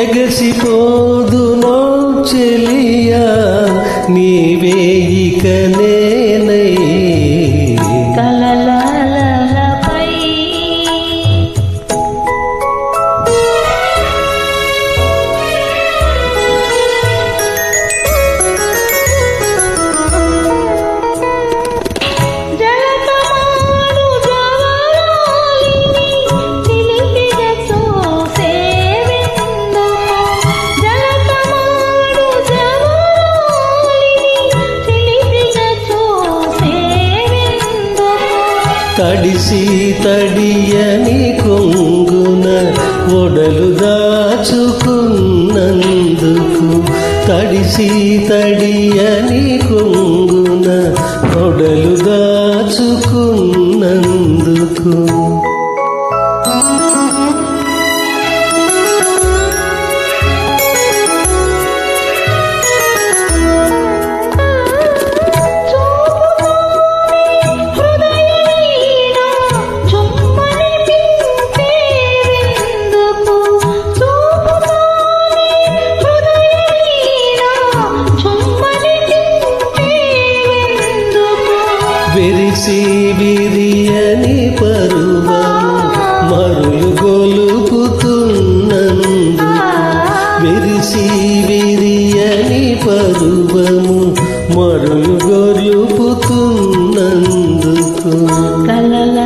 ఎగసిపోదునో చెలియా నీవే ఇక నేనయ్యా. తడిసి తడియని కొంగున ఒడలు దాచుకున్నందుకు తడిసి తడియని కొంగు విరిసి విరియని పరువము మరులు గొలుపుతున్నందు. విరిసి విరియని పరువము మరులు గొలుపుతున్నందుకు కలల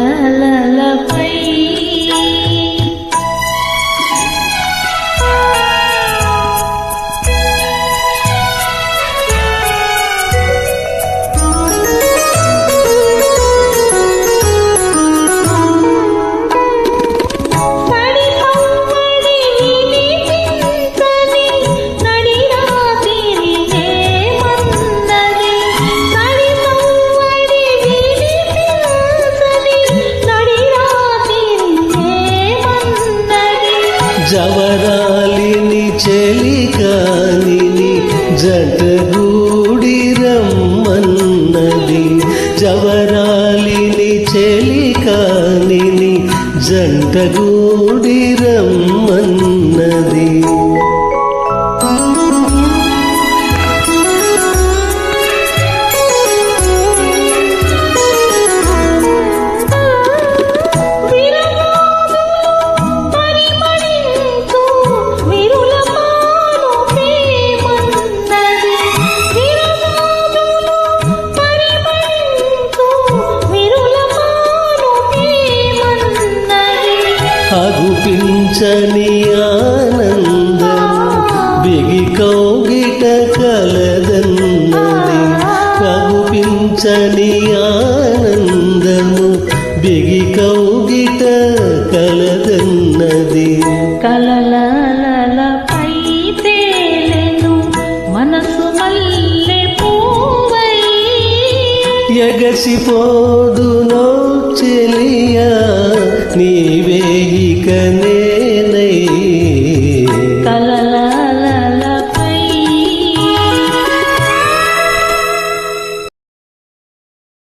జవరాలిని చెలికాని జటగూడి రమ్మన్నది. జవరాలిని చెలికాని జంటగూడి రమ్మన్నది. అగుపించని ఆనందము బిగి కౌగిట కలదన్నది. ఆనందము. బిగి కౌగిట కలదన్నది. కలలలపై తేలెను. మనసు మల్లె పూవై ఎగసిపోదునో చెలియా.